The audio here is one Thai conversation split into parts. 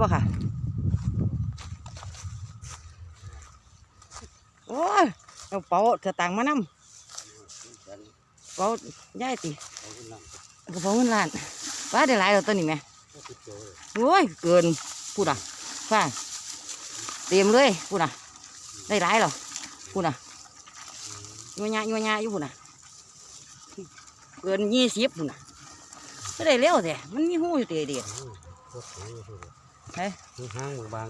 บ่ค่ะ โอ้ยเอาเป๋าสตางมานำเป๋าย่ายติกระเป๋าเงินล้านว่าได้หลายแล้วตัวนี้แหม่โอ้ย เกินพูดอะฟ้าเตรียมเลยพูดอะ ได้หลายแล้วพูดอะยัวญะยัวญะอยู่พูดอะ เกินยี่สิบพูดอะก็ได้เร็วแต่มันมีหูอยู่เดียวเดียว เฮ้ยห้างบาง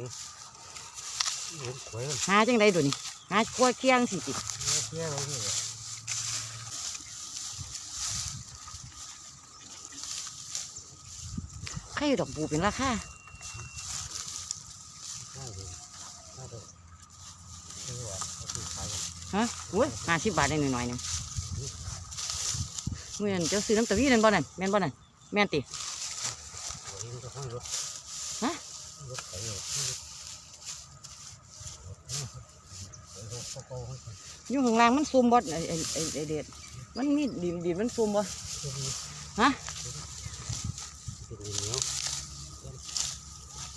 เห็นขวยมันหาจังไดตัวนี้หากล้วยเคียงสิติเที่ยวเราเนี่ยใครอยู่ดอกปูเป็นราคาน่าดูน่าดูนี่ว่าเขาซื้อขายกันฮะโอ้ยห้าสิบบาทได้หน่อยๆหนึงเมื่อนั้นเจ้าซื้อน้ำตะวีนั่นบ่นั่นแม่นบ่นั่นแม่นติ หัวนี้ก็ห้อยรถ ฮะ รถไถรถเขาเขาให้กัน อยู่ข้างล่างมันซูมบ่ไอ้ไอ้ไอ้ไอ้เด็ดมันมีดินดินมันซูมบ่ฮะตัวนี้เหนียว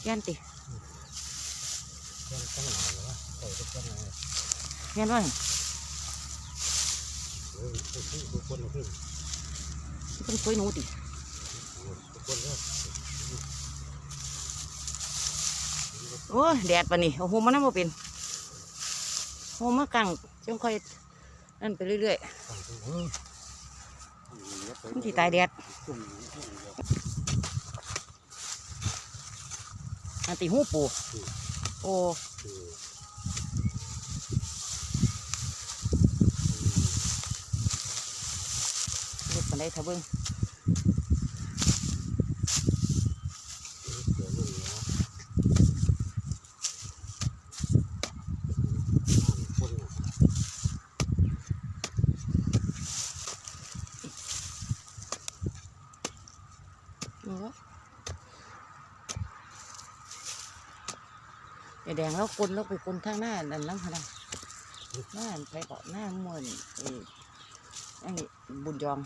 แม่นติยันาเลยวะใส่ทุกคนเลยแม่นวันเฮ้ยทุกคนทุกคนทุกคนเพิ่นคุยหนูติโอ้แดดปานนี้เอาโฮมมันนำบ่เป็น โฮมมากลางจังค่อยนั่นไปเรื่อยๆมันสิตายแดดอันติหูปูโอ้เล็กปานใดถ้าเบิ่ง นี่วะ แดงแล้วคนแล้วไปคนทางหน้าอันนั้นพะนันหน้าไปเกาะหน้ามวนไอ้อันนี้บุญยอม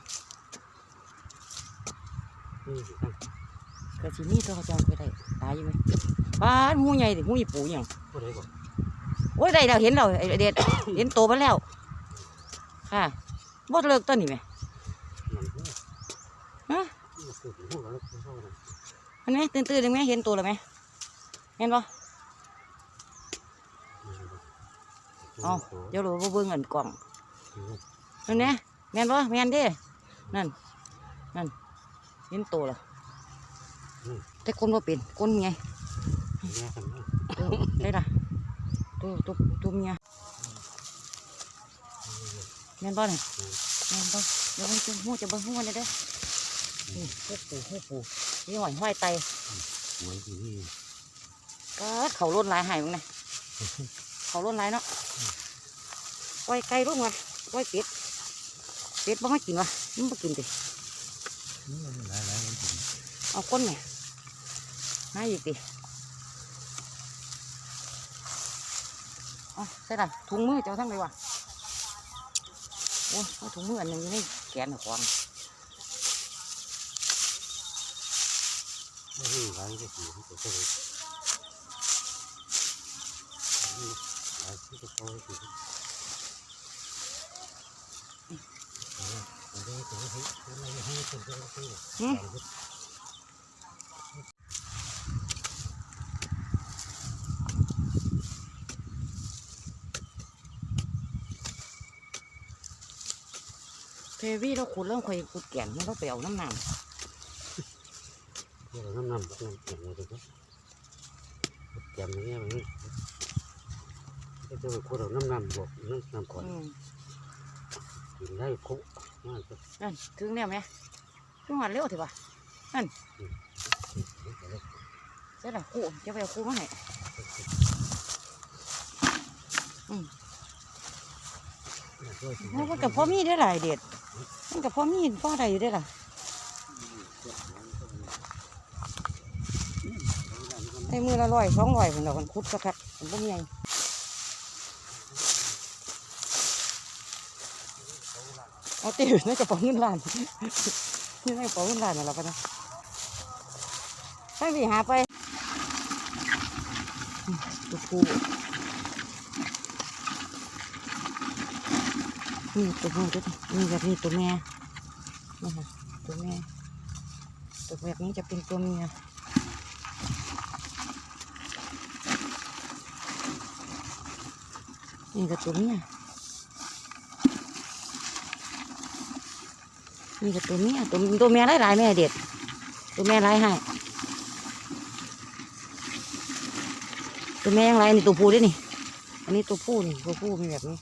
กระสีนี่ตัวเขาจองไปได้ตายอยู่ไหมป้าดหูใหญ่ดิหูอีปูอย่างโอ้ยได้แล้วเห็นแล้วไอเด็ดเห็นโตมาแล้ว ค่ะบดเลิกต้นนี่ไหมฮะอันนี้ตื่นตื่นไหมเห็นตัวแล้วไหมเห็นปะ เอาเดี๋ยวรู้ว่าเบิ่งอันกล่องนั่นเนี่ยแม่นปะแม่นเด้นั่น นั่นเห็นตัวแล้วแต่คนว่าเป็นคนไงตัวได้ละตัวตัวตัวเมียแม่นปะเนี่ยแม่นปะเดี๋ยวมันจะหูจะเบิ่งหูมันเลยเด้อนี่หูปูหูปูนี่หอยห้อยไตก็เขาล้นหลายหายมึงนะ เขาล้นหลายเนาะปล่อยไก่ลูกมาปล่อยเป็ดเป็ดบ่มากินวะมันบ่กินติเอาก้นเนี่ยหาอีกติเอาใส่ละถุงมือเจ้าทั้งเลยวะโอ้ยเอาถุงมืออันหนึงอยู่ในแขนของเทวีเราขุดเริ่มคอยขุดแก่นมันต้องไปเอาน้ำหนักน้ำน้ำน้ำเก็บเลยดิเก็บอย่างเงี้ยมัน ก็จะคนเราน้ำน้ำบอกน้ำน้ำก่อนอืมกินได้คุกมากก็นั่นถึงแล้วไหมถึงหัดเร็วถือป่ะนั่นใช่ละคู่จะไปเอาคู่มาให้มันก็พอมีได้หลายเด็ดมันก็พอมีพ่อใดอยู่ได้ล่ะในมือละร้อยสองร้อยผมเราคนคุดสักคักผมบ่มีไง เอาติวในกระเป๋าเงินล้านนี่ในกระเป๋าเงินล้านน่ะเราปะนะใช่พี่หาไปตัวผู้นี่ตัวผู้ตัวนี้นี่แบบนี้ตัวแม่นี่ค่ะตัวแม่ตัวแบบนี้จะเป็นตัวเมียนี่ก็ตัวเมีย นี่ก็ตัวเมียตัวตัวเมียหลายๆแม่เด็ดตัวแม่ไล่ให้ตัวแม่ยังไรนี่ตัวผู้ด้วยนี่ อันนี้ตัวผู้นี่ตัวผู้มีแบบนี้